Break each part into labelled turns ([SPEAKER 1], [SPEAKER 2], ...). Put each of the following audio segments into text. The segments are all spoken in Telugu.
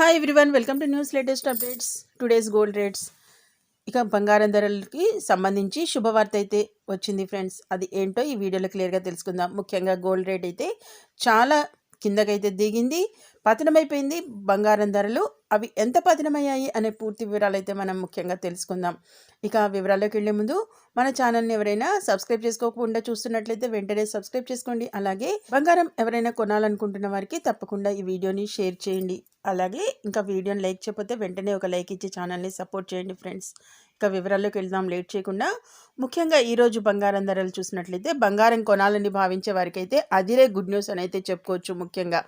[SPEAKER 1] Hi everyone welcome to news latest updates today's gold rates ఇక బంగారం ధరలకి సంబంధించి శుభవార్త అయితే వచ్చింది ఫ్రెండ్స్ అది ఏంటో ఈ వీడియోలో క్లియర్గా తెలుసుకుందాం. ముఖ్యంగా గోల్డ్ రేట్ అయితే చాలా కిందకైతే దిగింది. పతనమైపోయింది బంగారం ధరలు. అవి ఎంత పతనమయ్యాయి అనే పూర్తి వివరాలు అయితే మనం ముఖ్యంగా తెలుసుకుందాం. ఇక వివరాల్లోకి వెళ్ళే ముందు మన ఛానల్ని ఎవరైనా సబ్స్క్రైబ్ చేసుకోకుండా చూస్తున్నట్లయితే వెంటనే సబ్స్క్రైబ్ చేసుకోండి. అలాగే బంగారం ఎవరైనా కొనాలనుకుంటున్న వారికి తప్పకుండా ఈ వీడియోని షేర్ చేయండి. అలాగే ఇంకా వీడియోని లైక్ చేయకపోతే వెంటనే ఒక లైక్ ఇచ్చి ఛానల్ని సపోర్ట్ చేయండి ఫ్రెండ్స్. ఇక వివరాల్లోకి వెళ్దాం లేట్ చేయకుండా. ముఖ్యంగా ఈరోజు బంగారం ధరలు చూసినట్లయితే బంగారం కొనాలని భావించే వారికైతే అదిరే గుడ్ న్యూస్ అని అయితే చెప్పుకోవచ్చు ముఖ్యంగా.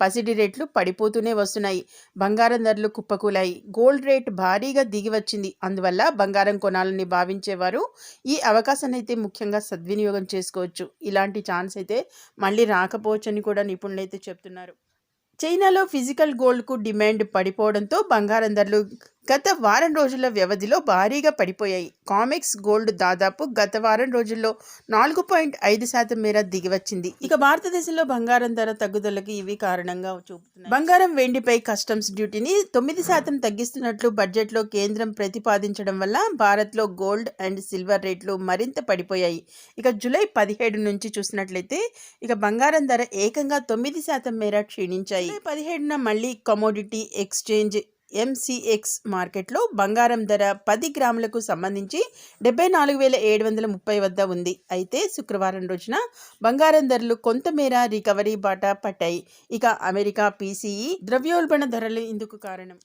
[SPEAKER 1] పసిడి రేట్లు పడిపోతూనే వస్తున్నాయి. బంగారం ధరలు కుప్పకూలాయి. గోల్డ్ రేట్ భారీగా దిగి వచ్చింది. అందువల్ల బంగారం కొనాలని భావించేవారు ఈ అవకాశాన్ని అయితే ముఖ్యంగా సద్వినియోగం చేసుకోవచ్చు. ఇలాంటి ఛాన్స్ అయితే మళ్ళీ రాకపోవచ్చు అని కూడా నిపుణులు అయితే చెప్తున్నారు. చైనాలో ఫిజికల్ గోల్డ్కు డిమాండ్ పడిపోవడంతో బంగారం ధరలు గత వారం రోజుల వ్యవధిలో భారీగా పడిపోయాయి. కామెక్స్ గోల్డ్ దాదాపు గత వారం రోజుల్లో నాలుగు పాయింట్ ఐదు శాతం మేర దిగివచ్చింది. ఇక భారతదేశంలో బంగారం ధర తగ్గుదలకు ఇవి కారణంగా చూపుతున్నాయి. బంగారం వెండిపై కస్టమ్స్ డ్యూటీని తొమ్మిది శాతం తగ్గిస్తున్నట్లు బడ్జెట్లో కేంద్రం ప్రతిపాదించడం వల్ల భారత్లో గోల్డ్ అండ్ సిల్వర్ రేట్లు మరింత పడిపోయాయి. ఇక జూలై పదిహేడు నుంచి చూసినట్లయితే ఇక బంగారం ధర ఏకంగా తొమ్మిది శాతం మేర క్షీణించాయి. పదిహేడున మళ్ళీ కమోడిటీ ఎక్స్చేంజ్ ఎంసీఎక్స్ మార్కెట్లో బంగారం ధర పది గ్రాములకు సంబంధించి డెబ్బై నాలుగు వేల ఏడు వందల ముప్పై వద్ద ఉంది. అయితే శుక్రవారం రోజున బంగారం ధరలు కొంతమేర రికవరీ బాట పట్టాయి. ఇక అమెరికా పీసీఈ ద్రవ్యోల్బణ ధరలు ఇందుకు కారణం.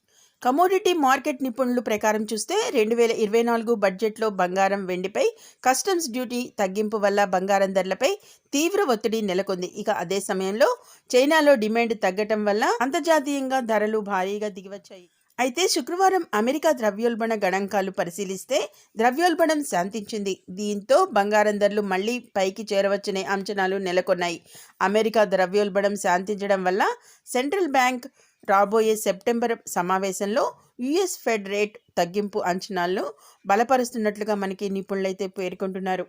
[SPEAKER 1] కమోడిటీ మార్కెట్ నిపుణులు ప్రకారం చూస్తే రెండు వేల ఇరవై నాలుగు బడ్జెట్లో బంగారం వెండిపై కస్టమ్స్ డ్యూటీ తగ్గింపు వల్ల బంగారం ధరలపై తీవ్ర ఒత్తిడి నెలకొంది. ఇక అదే సమయంలో చైనాలో డిమాండ్ తగ్గటం వల్ల అంతర్జాతీయంగా ధరలు భారీగా దిగివచ్చాయి. అయితే శుక్రవారం అమెరికా ద్రవ్యోల్బణ గణాంకాలు పరిశీలిస్తే ద్రవ్యోల్బణం శాంతించింది. దీంతో బంగారం ధరలు మళ్ళీ పైకి చేరవచ్చనే అంచనాలు నెలకొన్నాయి. అమెరికా ద్రవ్యోల్బణం శాంతించడం వల్ల సెంట్రల్ బ్యాంక్ రాబోయే సెప్టెంబర్ సమావేశంలో యుఎస్ ఫెడ్ రేట్ తగ్గింపు అంచనాలను బలపరుస్తున్నట్లుగా మనకి నిపుణులైతే పేర్కొంటున్నారు.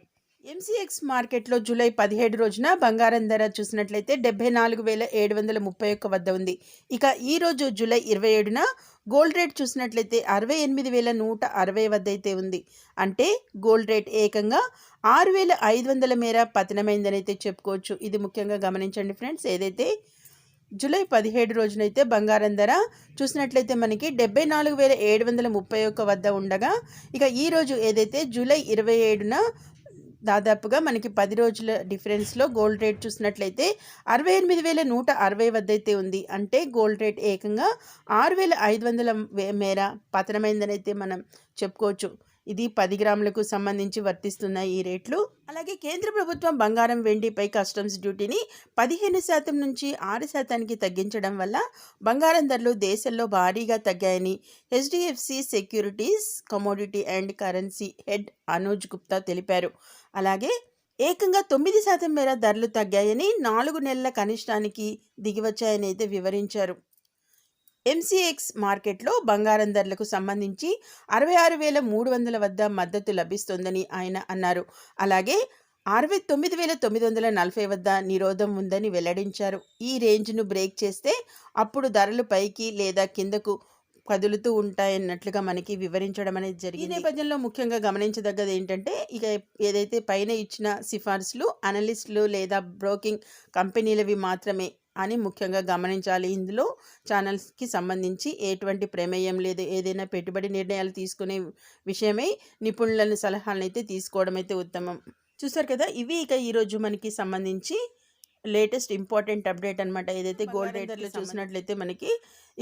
[SPEAKER 1] ఎంసీఎక్స్ మార్కెట్లో జూలై పదిహేడు రోజున బంగారం ధర చూసినట్లయితే డెబ్బై నాలుగు వేల ఏడు వందల ముప్పై ఒక్క వద్ద ఉంది. ఇక ఈరోజు జూలై ఇరవై ఏడున గోల్డ్ రేట్ చూసినట్లయితే అరవై ఎనిమిది వేల నూట అరవై వద్ద అయితే ఉంది. అంటే గోల్డ్ రేట్ ఏకంగా ఆరు వేల ఐదు వందల మేర పతనమైందని అయితే చెప్పుకోవచ్చు. ఇది ముఖ్యంగా గమనించండి ఫ్రెండ్స్. ఏదైతే జూలై పదిహేడు రోజునైతే బంగారం ధర చూసినట్లయితే మనకి డెబ్బై నాలుగు వేల ఏడు వందల ముప్పై ఒక్క వద్ద ఉండగా ఇక ఈరోజు ఏదైతే జూలై ఇరవై ఏడున దాదాపుగా మనకి పది రోజుల డిఫరెన్స్లో గోల్డ్ రేట్ చూసినట్లయితే అరవై ఎనిమిది వేల నూట అరవై వద్ద అయితే ఉంది. అంటే గోల్డ్ రేట్ ఏకంగా ఆరు వేల ఐదు వందల మేర పతనమైందని అయితే మనం చెప్పుకోవచ్చు. ఇది పది గ్రాములకు సంబంధించి వర్తిస్తున్న ఈ రేట్లు. అలాగే కేంద్ర ప్రభుత్వం బంగారం వెండిపై కస్టమ్స్ డ్యూటీని పదిహేను శాతం నుంచి ఆరు శాతానికి తగ్గించడం వల్ల బంగారం ధరలు దేశంలో భారీగా తగ్గాయని HDFC securities commodity and currency head Anuj Gupta తెలిపారు. అలాగే ఏకంగా తొమ్మిది శాతం మేర ధరలు తగ్గాయని నాలుగు నెలల కనిష్టానికి దిగివచ్చాయని అయితే వివరించారు. ఎంసీఎక్స్ మార్కెట్లో బంగారం ధరలకు సంబంధించి అరవై ఆరు వేల మూడు వందల వద్ద మద్దతు లభిస్తోందని ఆయన అన్నారు. అలాగే అరవై తొమ్మిది వేల తొమ్మిది వందల నలభై వద్ద నిరోధం ఉందని వెల్లడించారు. ఈ రేంజ్ను బ్రేక్ చేస్తే అప్పుడు ధరలు పైకి లేదా కిందకు కదులుతూ ఉంటాయన్నట్లుగా మనకి వివరించడం అనేది జరిగింది. ఈ నేపథ్యంలో ముఖ్యంగా గమనించదగ్గది ఏంటంటే ఇక ఏదైతే పైన ఇచ్చిన సిఫార్సులు అనలిస్టులు లేదా బ్రోకింగ్ కంపెనీలవి మాత్రమే అని ముఖ్యంగా గమనించాలి. ఇందులో ఛానల్స్కి సంబంధించి ఎటువంటి ప్రమేయం లేదు. ఏదైనా పెట్టుబడి నిర్ణయాలు తీసుకునే విషయమై నిపుణులను సలహాలను అయితే తీసుకోవడం అయితే ఉత్తమం. చూసారు కదా! ఇవి ఇక ఈరోజు మనకి సంబంధించి లేటెస్ట్ ఇంపార్టెంట్ అప్డేట్ అనమాట ఏదైతే గోల్డ్ రేట్లో చూసినట్లయితే మనకి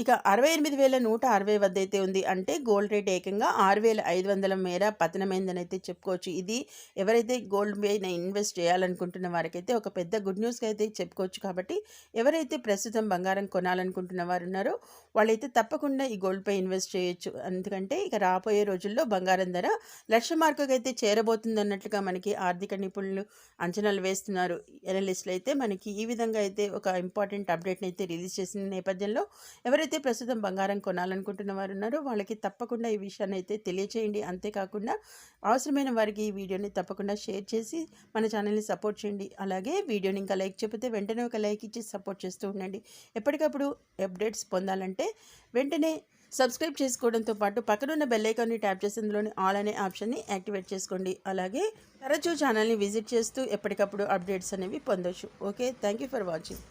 [SPEAKER 1] ఇక అరవై ఎనిమిది వేల నూట అరవై వద్ద అయితే ఉంది. అంటే గోల్డ్ రేట్ ఏకంగా ఆరు వేల ఐదు వందల మేర పతనమైందని అయితే చెప్పుకోవచ్చు. ఇది ఎవరైతే గోల్డ్ పైన ఇన్వెస్ట్ చేయాలనుకుంటున్న వారికైతే ఒక పెద్ద గుడ్ న్యూస్గా అయితే చెప్పుకోవచ్చు. కాబట్టి ఎవరైతే ప్రస్తుతం బంగారం కొనాలనుకుంటున్న వారు ఉన్నారో వాళ్ళైతే తప్పకుండా ఈ గోల్డ్పై ఇన్వెస్ట్ చేయొచ్చు. ఎందుకంటే ఇక రాబోయే రోజుల్లో బంగారం ధర లక్ష మార్కుకి అయితే చేరబోతుంది అన్నట్లుగా మనకి ఆర్థిక నిపుణులు అంచనాలు వేస్తున్నారు. ఎనలిస్టులు అయితే మనకి ఈ విధంగా అయితే ఒక ఇంపార్టెంట్ అప్డేట్ని అయితే రిలీజ్ చేసిన నేపథ్యంలో ఎవరైతే ఎవరైతే ప్రస్తుతం బంగారం కొనాలనుకుంటున్న వారు ఉన్నారో వాళ్ళకి తప్పకుండా ఈ విషయాన్ని అయితే తెలియచేయండి. అంతేకాకుండా అవసరమైన వారికి ఈ వీడియోని తప్పకుండా షేర్ చేసి మన ఛానల్ని సపోర్ట్ చేయండి. అలాగే వీడియోని ఇంకా లైక్ చెప్పితే వెంటనే ఒక లైక్ ఇచ్చి సపోర్ట్ చేస్తూ ఉండండి. ఎప్పటికప్పుడు అప్డేట్స్ పొందాలంటే వెంటనే సబ్స్క్రైబ్ చేసుకోవడంతో పాటు పక్కనున్న బెల్లైకాన్ని ట్యాప్ చేసేందులోని ఆల్ అనే ఆప్షన్ని యాక్టివేట్ చేసుకోండి. అలాగే తరచూ ఛానల్ని విజిట్ చేస్తూ ఎప్పటికప్పుడు అప్డేట్స్ అనేవి పొందొచ్చు. Okay thank you for watching.